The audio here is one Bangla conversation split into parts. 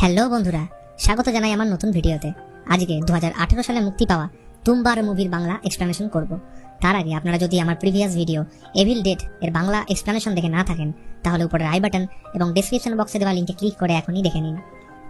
হ্যালো বন্ধুরা, স্বাগত জানাই আমার নতুন ভিডিওতে। আজকে দু হাজার আঠেরো সালে মুক্তি পাওয়া তুমবার মুভির বাংলা এক্সপ্লেনেশন করব। তার আগে আপনারা যদি আমার প্রিভিয়াস ভিডিও এভিল ডেট এর বাংলা এক্সপ্লেনেশন দেখে না থাকেন, তাহলে উপরে আই বাটন এবং ডেসক্রিপশন বক্সে দেওয়া লিঙ্কে ক্লিক করে এখনই দেখে নিন।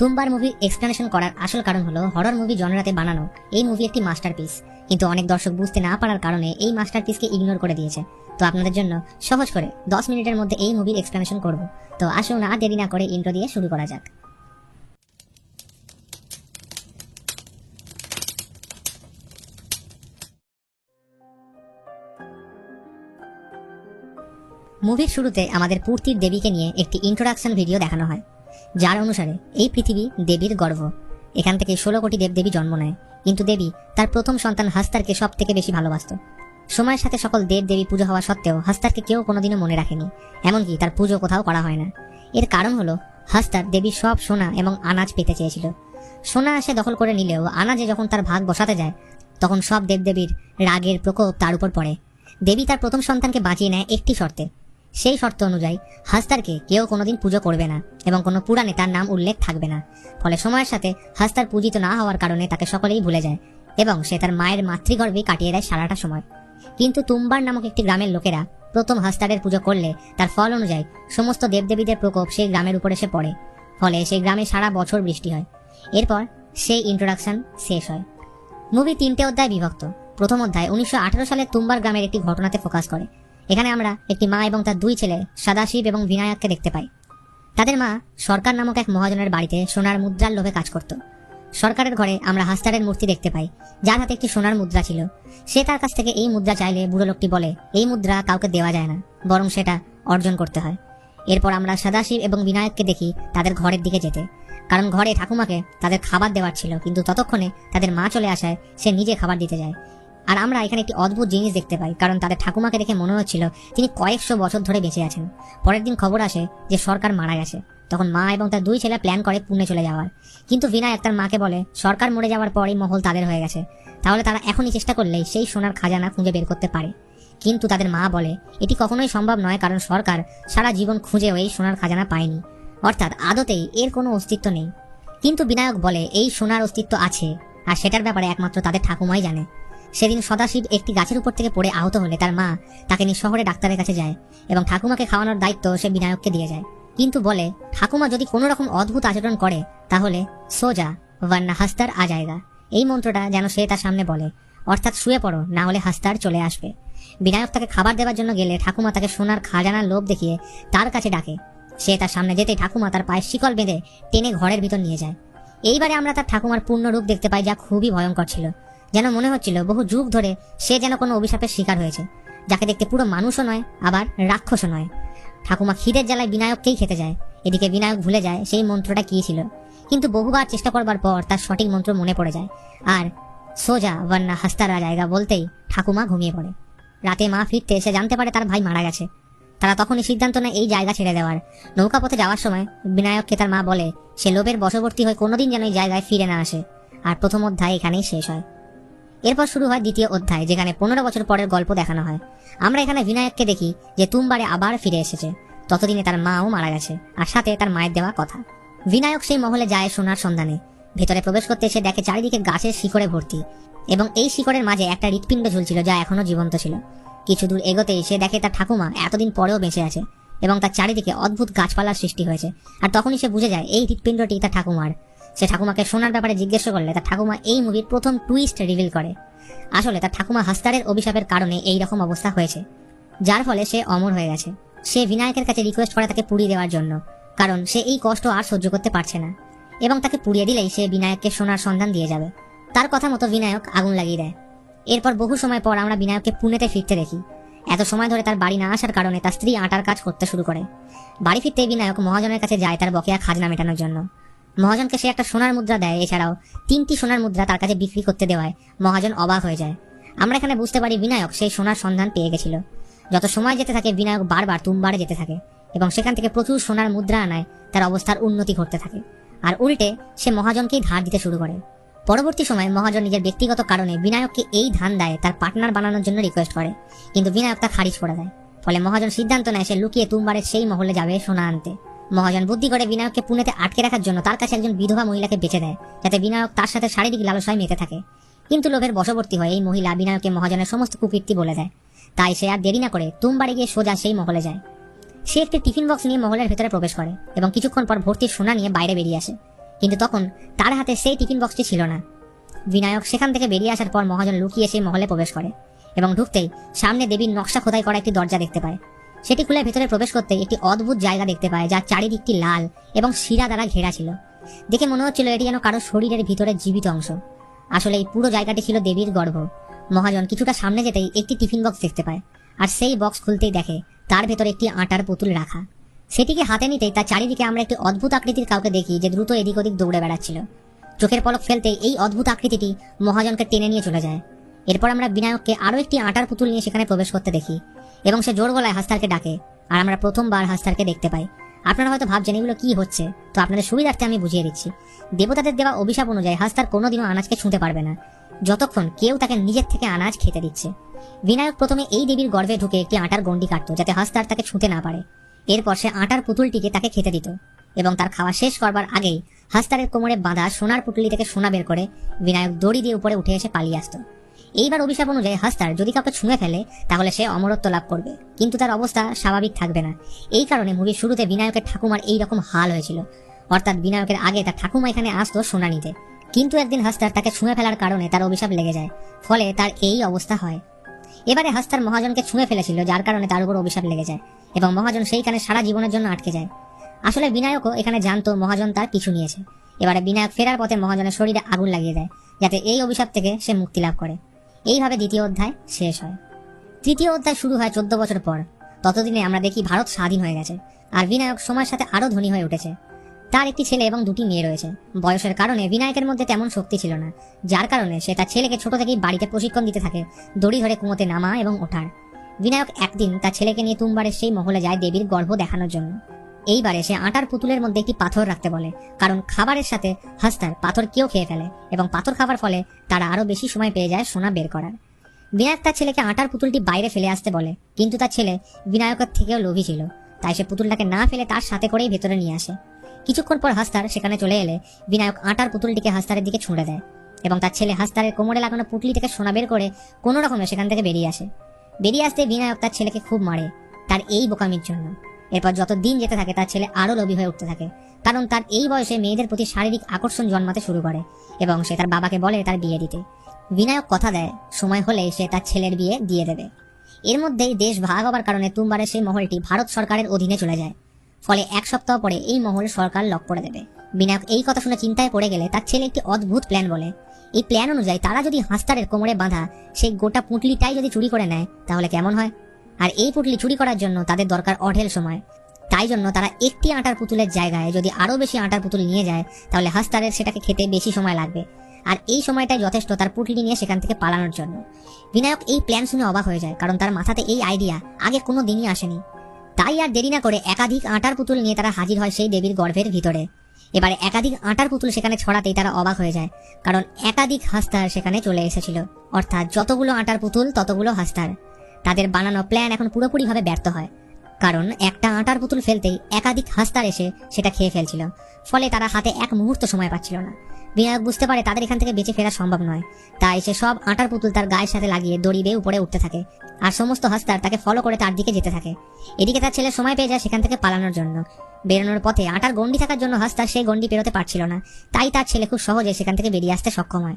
তুমবার মুভির এক্সপ্লেনেশন করার আসল কারণ হলো হরর মুভি জনরাতে বানানো এই মুভি একটি মাস্টারপিস কিন্তু অনেক দর্শক বুঝতে না পারার কারণে এই মাস্টারপিসকে ইগনোর করে দিয়েছে। তো আপনাদের জন্য সহজ করে দশ মিনিটের মধ্যে এই মুভির এক্সপ্লেনেশন করব। তো আসুন আর দেরি না করে ইন্ট্রো দিয়ে শুরু করা যাক। মুভির শুরুতে আমাদের পূর্তির দেবীকে নিয়ে একটি ইন্ট্রোডাকশন ভিডিও দেখানো হয়, যার অনুসারে এই পৃথিবী দেবীর গর্ভ এখান থেকে ষোলো কোটি দেবদেবী জন্ম নেয়, কিন্তু দেবী তার প্রথম সন্তান হাস্তারকে সব থেকে বেশি ভালোবাসত। সময়ের সাথে সকল দেব দেবী পুজো হওয়া সত্ত্বেও হাস্তারকে কেউ কোনোদিনও মনে রাখেনি, এমনকি তার পুজো কোথাও করা হয় না। এর কারণ হলো, হাস্তার দেবী সব সোনা এবং আনাজ পেতে চেয়েছিল। সোনা এসে দখল করে নিলেও আনাজে যখন তার ভাগ বসাতে যায়, তখন সব দেবদেবীর রাগের প্রকোপ তার উপর পড়ে। দেবী তার প্রথম সন্তানকে বাঁচিয়ে নেয় একটি শর্তে সেই শর্ত অনুযায়ী হাস্তারকে কেউ কোনোদিন পুজো করবে না এবং কোনো পুরাণে তার নাম উল্লেখ থাকবে না। ফলে সময়ের সাথে হাস্তার পূজিত না হওয়ার কারণে তাকে সকলেই ভুলে যায় এবং সে তার মায়ের মাতৃগর্ভে কাটিয়ে দেয় সারাটা সময়। কিন্তু তুম্বার নামক একটি গ্রামের লোকেরা প্রথম হাস্তারের পুজো করলে তার ফল অনুযায়ী সমস্ত দেবদেবীদের প্রকোপ সেই গ্রামের উপর এসে পড়ে। ফলে সেই গ্রামে সারা বছর বৃষ্টি হয়। এরপর সেই ইন্ট্রোডাকশন শেষ হয়। মুভি তিনটে অধ্যায় বিভক্ত। প্রথম অধ্যায় উনিশশো আঠারো সালে তুম্বার গ্রামের একটি ঘটনাতে ফোকাস করে। এখানে আমরা একটি মা এবং তার দুই ছেলে সদাশিব এবং বিনায়ককে দেখতে পাই। তাদের মা সরকার নামক এক মহাজনের বাড়িতে সোনার মুদ্রার লোভে কাজ করত। সরকারের ঘরে আমরা হাস্তারের মূর্তি দেখতে পাই, যার হাতে একটি সোনার মুদ্রা ছিল। সে তার কাছ থেকে এই মুদ্রা চাইলে বুড়ো লোকটি বলে, এই মুদ্রা কাউকে দেওয়া যায় না, বরং সেটা অর্জন করতে হয়। এরপর আমরা সদাশিব এবং বিনায়ককে দেখি তাদের ঘরের দিকে যেতে। কারণ ঘরে ঠাকুমাকে তাদের খাবার দেওয়ার ছিল, কিন্তু ততক্ষণে তাদের মা চলে আসায় সে নিজে খাবার দিতে যায়। আর আমরা এখানে একটি অদ্ভুত জিনিস দেখতে পাই, কারণ তাদের ঠাকুমাকে দেখে মনে হচ্ছিল তিনি কয়েকশো বছর ধরে বেঁচে আছেন। পরের দিন খবর আসে যে সরকার মারা গেছে। তখন মা এবং তার দুই ছেলে প্ল্যান করে পুনে চলে যাওয়ার। কিন্তু বিনায়ক তার মাকে বলে, সরকার মরে যাওয়ার পরই মহল তাদের হয়ে গেছে। তাহলে তারা এখনই চেষ্টা করলেই সেই সোনার খাজানা খুঁজে বের করতে পারে। কিন্তু তাদের মা বলে, এটি কখনোই সম্ভব নয়, কারণ সরকার সারা জীবন খুঁজেও এই সোনার খাজানা পায়নি। অর্থাৎ আদতেই এর কোনো অস্তিত্ব নেই। কিন্তু বিনায়ক বলে, এই সোনার অস্তিত্ব আছে। আর সেটার ব্যাপারে একমাত্র তাদের ঠাকুমাই জানে। সেদিন সদাশিব একটি গাছের উপর থেকে পড়ে আহত হলে তার মা তাকে নিয়ে শহরে ডাক্তারের কাছে যায় এবং ঠাকুমাকে খাওয়ানোর দায়িত্ব সে বিনায়ককে দিয়ে যায়। কিন্তু বলে, ঠাকুমা যদি কোনো রকম অদ্ভুত আচরণ করে, তাহলে সোজা ওয়ান্না হাস্তার আ জায়গা এই মন্ত্রটা যেন সে তার সামনে বলে, অর্থাৎ শুয়ে পড়ো, না হলে হাস্তার চলে আসবে। বিনায়ক তাকে খাবার দেওয়ার জন্য গেলে ঠাকুমা তাকে সোনার খাজানার লোভ দেখিয়ে তার কাছে ডাকে। সে তার সামনে যেতে ঠাকুমা তার পায়ে শিকল বেঁধে টেনে ঘরের ভিতর নিয়ে যায়। এইবারে আমরা তার ঠাকুমার পূর্ণ রূপ দেখতে পাই যা খুবই ভয়ঙ্কর ছিল। যেন মনে হচ্ছিল বহু যুগ ধরে সে যেন কোনো অভিশাপের শিকার হয়েছে, যাকে দেখতে পুরো মানুষও নয়, আবার রাক্ষসও নয়। ঠাকুমা খিদের জ্বালায় বিনায়ককেই খেতে যায়। এদিকে বিনায়ক ভুলে যায় সেই মন্ত্রটা কি ছিল। কিন্তু বহুবার চেষ্টা করবার পর তার সঠিক মন্ত্র মনে পড়ে যায়। আর সোজা ওয়ান্না হাস্তারা জায়গা বলতেই ঠাকুমা ঘুমিয়ে পড়ে। রাতে মা ফিরতে সে জানতে পারে তার ভাই মারা গেছে। তারা তখনই সিদ্ধান্ত নেয় এই জায়গা ছেড়ে দেওয়ার। নৌকা পথে যাওয়ার সময় বিনায়ককে তার মা বলে, সে লোভের বশবর্তী হয়ে কোনোদিন যেন এই জায়গায় ফিরে না আসে। আর প্রথম অধ্যায় এখানেই শেষ হয়। এরপর শুরু হয় দ্বিতীয় অধ্যায়, যেখানে পনেরো বছর পরের গল্প দেখানো হয়। আমরা এখানে বিনায়ককে দেখি, যে তুমবারে আবার ফিরে এসেছে। ততদিনে তার মাও মারা গেছে, আর সাথে তার মায়ের দেওয়া কথা। বিনায়ক সেই মহলে যায় সোনার সন্ধানে। ভেতরে প্রবেশ করতে এসে দেখে চারিদিকে গাছের শিকড়ে ভর্তি, এবং এই শিকড়ের মাঝে একটা হৃৎপিণ্ড ঝুলছিল যা এখনও জীবন্ত ছিল। কিছু দূর এগোতেই সে দেখে তার ঠাকুমা এতদিন পরেও বেঁচে আছে, এবং তার চারিদিকে অদ্ভুত গাছপালার সৃষ্টি হয়েছে। আর তখনই সে বুঝে যায়, এই হৃৎপিণ্ডটি তার ঠাকুমার। সে ঠাকুমাকে সোনার ব্যাপারে জিজ্ঞেস করলে তার ঠাকুমা এই মুভির প্রথম টুইস্ট রিভিল করে। আসলে তার ঠাকুমা হাস্তারের অভিশাপের কারণে এই রকম অবস্থা হয়েছে। যার ফলে সে অমর হয়ে গেছে। সে বিনায়কের কাছে রিকোয়েস্ট করে তাকে পুড়িয়ে দেওয়ার জন্য। কারণ সে এই কষ্ট আর সহ্য করতে পারছে না। এবং তাকে পুড়িয়ে দিলেই সে বিনায়ককে সোনার সন্ধান দিয়ে যাবে। তার কথা মতো বিনায়ক আগুন লাগিয়ে দেয়। এরপর বহু সময় পর আমরা বিনায়ককে পুনেতে ফিরতে দেখি। এত সময় ধরে তার বাড়ি না আসার কারণে তার স্ত্রী আটার কাজ করতে শুরু করে। বাড়ি ফিরতে বিনায়ক মহাজনের কাছে যায় তার বকেয়া খাজনা মেটানোর জন্য। মহাজনকে সে একটা সোনার মুদ্রা দেয়, এছাড়াও তিনটি সোনার মুদ্রা তার কাছে বিক্রি করতে দেওয়ায় মহাজন অবাক হয়ে যায়। আমরা এখানে বুঝতে পারি বিনায়ক সেই সোনার সন্ধান পেয়ে গেছিল। যত সময় যেতে থাকে, বিনায়ক বারবার তুমবারে যেতে থাকে এবং সেখান থেকে প্রচুর সোনার মুদ্রা আনায় তার অবস্থার উন্নতি ঘটতে থাকে। আর উল্টে সে মহাজনকেই ধার দিতে শুরু করে। পরবর্তী সময় মহাজন নিজের ব্যক্তিগত কারণে বিনায়ককে এই ধান দেয় তার পার্টনার বানানোর জন্য রিকোয়েস্ট করে। কিন্তু বিনায়ক তা খারিজ করে দেয়। ফলে মহাজন সিদ্ধান্ত নেয়, সে লুকিয়ে তুমবারের সেই মহলে যাবে সোনা আনতে। মহাজন বুদ্ধি করে বিনায়ককে পুনেতে আটকে রাখার জন্য তার কাছে একজন বিধবা মহিলাকে বেঁচে দেয়, যাতে বিনায়ক তার সাথে শারীরিক লালসায় মেতে থাকে। কিন্তু লোভের বশবর্তী হয়ে এই মহিলা বিনায়ককে মহাজনের সমস্ত কুকীর্তি বলে দেয়। তাই সে আর দেরি না করে তুমবাড়ি গিয়ে সোজা সেই মহলে যায়। সে একটি টিফিন বক্স নিয়ে মহলের ভেতরে প্রবেশ করে এবং কিছুক্ষণ পর ভর্তির সোনা নিয়ে বাইরে বেরিয়ে আসে। কিন্তু তখন তার হাতে সেই টিফিন বক্সটি ছিল না। বিনায়ক সেখান থেকে বেরিয়ে আসার পর মহাজন লুকিয়ে সেই মহলে প্রবেশ করে এবং ঢুকতেই সামনে দেবীর নকশা খোদাই করা একটি দরজা দেখতে পায়। সেটি খুলে ভেতরে প্রবেশ করতে একটি অদ্ভুত জায়গা দেখতে পায়, যার চারিদিকটি লাল এবং শিরা দ্বারা ঘেরা ছিল। দেখে মনে হচ্ছিল এটি যেন কারও শরীরের ভিতরে জীবিত অংশ। আসলে এই পুরো জায়গাটি ছিল দেবীর গর্ভ। মহাজন কিছুটা সামনে যেতেই একটি টিফিন বক্স দেখতে পায় আর সেই বক্স খুলতেই দেখে তার ভেতরে একটি আটার পুতুল রাখা। সেটিকে হাতে নিতেই তার চারিদিকে আমরা একটি অদ্ভুত আকৃতির কাউকে দেখি যে দ্রুত এদিক ওদিক দৌড়ে বেড়াচ্ছিল। চোখের পলক ফেলতেই এই অদ্ভুত আকৃতিটি মহাজনকে টেনে নিয়ে চলে যায়। এরপর আমরা বিনায়ককে আরও একটি আটার পুতুল নিয়ে সেখানে প্রবেশ করতে দেখি। এবং সে জোর গলায় হাস্তারকে ডাকে, আর আমরা প্রথমবার হাস্তারকে দেখতে পাই। আপনারা হয়তো ভাবছেন, এগুলো কি হচ্ছে? তো আপনাদের সুবিধার্থে আমি বুঝিয়ে দিচ্ছি। দেবতাদের দেওয়া অভিশাপ অনুযায়ী হাস্তার কোনোদিনও আনাজকে ছুঁতে পারবে না। যতক্ষণ কেউ তাকে নিজের থেকে আনাজ খেতে দিচ্ছে। বিনায়ক প্রথমে এই দেবীর গর্ভে ঢুকে একটি আটার গন্ডি কাটতো, যাতে হাস্তার তাকে ছুঁতে না পারে। এরপর সে আটার পুতুলটিকে তাকে খেতে দিত এবং তার খাওয়া শেষ করবার আগেই হাস্তারের কোমরে বাঁধা সোনার পুটলি থেকে সোনা বের করে বিনায়ক দড়ি দিয়ে উপরে উঠে এসে পালিয়ে আসতো। এইবার অভিশাপ অনুযায়ী হাস্তার যদি কাউকে ছুঁয়ে ফেলে, তাহলে সে অমরত্ব লাভ করবে। কিন্তু তার অবস্থা স্বাভাবিক থাকবে না। এই কারণে মুভির শুরুতে বিনায়কের ঠাকুমার এই রকম হাল হয়েছিল। অর্থাৎ বিনায়কের আগে তার ঠাকুমা এখানে আসতো সোনা নিতে কিন্তু একদিন হাস্তার তাকে ছুঁয়ে ফেলার কারণে তার অভিশাপ লেগে যায়। ফলে তার এই অবস্থা হয়। এবারে হাস্তার মহাজনকে ছুঁয়ে ফেলেছিল, যার কারণে তার উপর অভিশাপ লেগে যায় এবং মহাজন সেইখানে সারা জীবনের জন্য আটকে যায়। আসলে বিনায়কও এখানে জানতো মহাজন তার পিছু নিয়েছে। এবারে বিনায়ক ফেরার পথে মহাজনের শরীরে আগুন লাগিয়ে দেয়, যাতে এই অভিশাপ থেকে সে মুক্তি লাভ করে। এইভাবে দ্বিতীয় অধ্যায় শেষ হয়। তৃতীয় অধ্যায় শুরু হয় চোদ্দ বছর পর। ততদিনে আমরা দেখি ভারত স্বাধীন হয়ে গেছে, আর বিনায়ক সময়ের সাথে আরও ধনী হয়ে উঠেছে। তার একটি ছেলে এবং দুটি মেয়ে রয়েছে। বয়সের কারণে বিনায়কের মধ্যে তেমন শক্তি ছিল না, যার কারণে সে তার ছেলেকে ছোট থেকেই বাড়িতে প্রশিক্ষণ দিতে থাকে, দড়ি ধরে কুমোতে নামা এবং ওঠার। বিনায়ক একদিন তার ছেলেকে নিয়ে তুমবারের সেই মহলে যায় দেবীর গর্ভ দেখানোর জন্য। এইবারে সে আটার পুতুলের মধ্যে একটি পাথর রাখতে বলে, কারণ খাবারের সাথে হাস্তার পাথর কেউ খেয়ে ফেলে এবং পাথর খাবার ফলে তারা আরও বেশি সময় পেয়ে যায় সোনা বের করার। বিনায়ক তার ছেলেকে আটার পুতুলটি বাইরে ফেলে আসতে বলে, কিন্তু তার ছেলে বিনায়কের থেকেও লোভী ছিল, তাই সে পুতুলটাকে না ফেলে তার সাথে করেই ভেতরে নিয়ে আসে। কিছুক্ষণ পর হাস্তার সেখানে চলে এলে বিনায়ক আটার পুতুলটিকে হাস্তারের দিকে ছুঁড়ে দেয় এবং তার ছেলে হাস্তারের কোমরে লাগানো পুটলি থেকে সোনা বের করে কোনো রকমে সেখান থেকে বেরিয়ে আসে। বেরিয়ে আসতে বিনায়ক তার ছেলেকে খুব মারে তার এই বোকামির জন্য। এরপর যত দিন যেতে থাকে, তার ছেলে আরও লোভী হয়ে উঠতে থাকে। কারণ তার এই বয়সে মেয়েদের প্রতি শারীরিক আকর্ষণ জন্মাতে শুরু করে এবং সে তার বাবাকে বলে তার বিয়ে দিতে। বিনায়ক কথা দেয়, সময় হলে সে তার ছেলের বিয়ে দিয়ে দেবে। এর মধ্যেই দেশ ভাগ হবার কারণে তুমবারের সেই মহলটি ভারত সরকারের অধীনে চলে যায়। ফলে এক সপ্তাহ পরে এই মহল সরকার লক করে দেবে। বিনায়ক এই কথা শুনে চিন্তায় পড়ে গেলে তার ছেলে একটি অদ্ভুত প্ল্যান বলে। এই প্ল্যান অনুযায়ী তারা যদি হাঁসতারের কোমরে বাঁধা, সেই গোটা পুঁটলিটাই যদি চুরি করে নেয়, তাহলে কেমন হয়? আর এই পুটলি চুরি করার জন্য তাদের দরকার অঢেল সময়। তাই জন্য তারা একটি আটার পুতুলের জায়গায় যদি আরও বেশি আটার পুতুল নিয়ে যায়, তাহলে হাস্তারের সেটাকে খেতে বেশি সময় লাগবে। আর এই সময়টাই যথেষ্ট তার পুটলি নিয়ে সেখান থেকে পালানোর জন্য। বিনায়ক এই প্ল্যান শুনে অবাক হয়ে যায়, কারণ তার মাথাতে এই আইডিয়া আগে কোনো দিনই আসেনি। তাই আর দেরি না করে একাধিক আটার পুতুল নিয়ে তারা হাজির হয় সেই দেবীর গর্ভের ভিতরে। এবারে একাধিক আটার পুতুল সেখানে ছড়াতেই তারা অবাক হয়ে যায়, কারণ একাধিক হাস্তার সেখানে চলে এসেছিল। অর্থাৎ যতগুলো আটার পুতুল, ততগুলো হাস্তার। তাদের বানানো প্ল্যান এখন পুরোপুরিভাবে ব্যর্থ হয়। কারণ একটা আটার পুতুল ফেলতেই একাধিক হাস্তার এসে সেটা খেয়ে ফেলছিল। ফলে তারা হাতে এক মুহূর্ত সময় পাচ্ছিল না। বিনায়ক বুঝতে পারে তাদের এখান থেকে বেঁচে ফেরা সম্ভব নয়। তাই সে সব আটার পুতুল তার গায়ের সাথে লাগিয়ে দড়ি বেয়ে উপরে উঠতে থাকে। আর সমস্ত হাস্তার তাকে ফলো করে তার দিকে যেতে থাকে। এদিকে তার ছেলে সময় পেয়ে যায় সেখান থেকে পালানোর জন্য। বেরোনোর পথে আটার গন্ডি থাকার জন্য হাস্তার সেই গন্ডি পেরোতে পারছিল না। তাই তার ছেলে খুব সহজে সেখান থেকে বেরিয়ে আসতে সক্ষম হয়।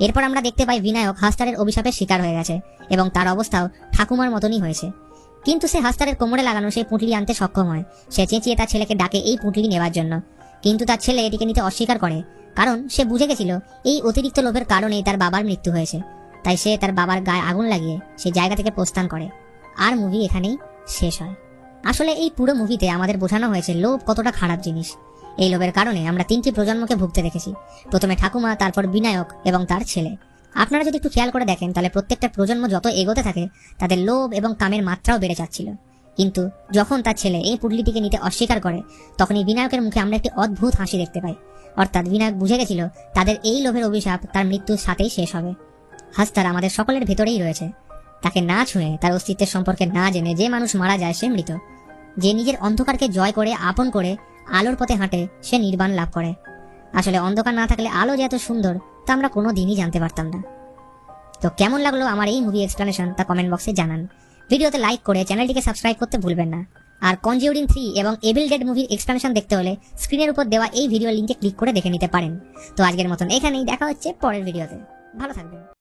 এরপর আমরা দেখতে পাই বিনায়ক হাস্তারের অভিশাপের শিকার হয়ে গেছে এবং তার অবস্থাও ঠাকুমার মতনই হয়েছে। কিন্তু সে হাস্তারের কোমরে লাগানো সেই পুঁটলি আনতে সক্ষম হয়। সে চেঁচিয়ে তার ছেলেকে ডাকে এই পুঁটলি নেবার জন্য। কিন্তু তার ছেলে এটিকে নিতে অস্বীকার করে, কারণ সে বুঝে গেছিল এই অতিরিক্ত লোভের কারণেই তার বাবার মৃত্যু হয়েছে। তাই সে তার বাবার গায়ে আগুন লাগিয়ে সেই জায়গা থেকে প্রস্থান করে। আর মুভি এখানেই শেষ হয়। আসলে এই পুরো মুভিতে আমাদের বোঝানো হয়েছে লোভ কতটা খারাপ জিনিস। এই লোভের কারণে আমরা তিনটি প্রজন্মকে ভুগতে দেখেছি। প্রথমে ঠাকুমা, তারপর বিনায়ক এবং তার ছেলে। আপনারা যদি একটু খেয়াল করে দেখেন, তাহলে প্রত্যেকটা প্রজন্ম যত এগোতে থাকে, তাদের লোভ এবং কামের মাত্রাও বেড়ে যাচ্ছিল। কিন্তু যখন তার ছেলে এই পুটলিটিকে নিতে অস্বীকার করে, তখনই বিনায়কের মুখে আমরা একটি অদ্ভুত হাসি দেখতে পাই। অর্থাৎ বিনায়ক বুঝে গেছিল, তাদের এই লোভের অভিশাপ তার মৃত্যুর সাথেই শেষ হবে। হাস্তার আমাদের সকলের ভেতরেই রয়েছে। তাকে না ছুঁয়ে, তার অস্তিত্বের সম্পর্কে না জেনে যে মানুষ মারা যায় সে মৃত। যে নিজের অন্ধকারকে জয় করে, আপন করে আলোর পথে হাঁটে, সে নির্বাণ লাভ করে। আসলে অন্ধকার না থাকলে আলো যে এত সুন্দর, তা আমরা কোনো দিনই জানতে পারতাম না। তো কেমন লাগল আমার এই মুভি এক্সপ্লেনেশন তা কমেন্ট বক্সে জানান। ভিডিওতে লাইক করে চ্যানেলটিকে সাবস্ক্রাইব করতে ভুলবেন না। আর কনজিউরিং থ্রি এবং এভিল ডেড মুভির এক্সপ্লেনেশন দেখতে হলে স্ক্রিনের উপর দেওয়া এই ভিডিও লিঙ্কে ক্লিক করে দেখে নিতে পারেন। তো আজকের মতন এখানেই, দেখা হচ্ছে পরের ভিডিওতে ভালো থাকবেন।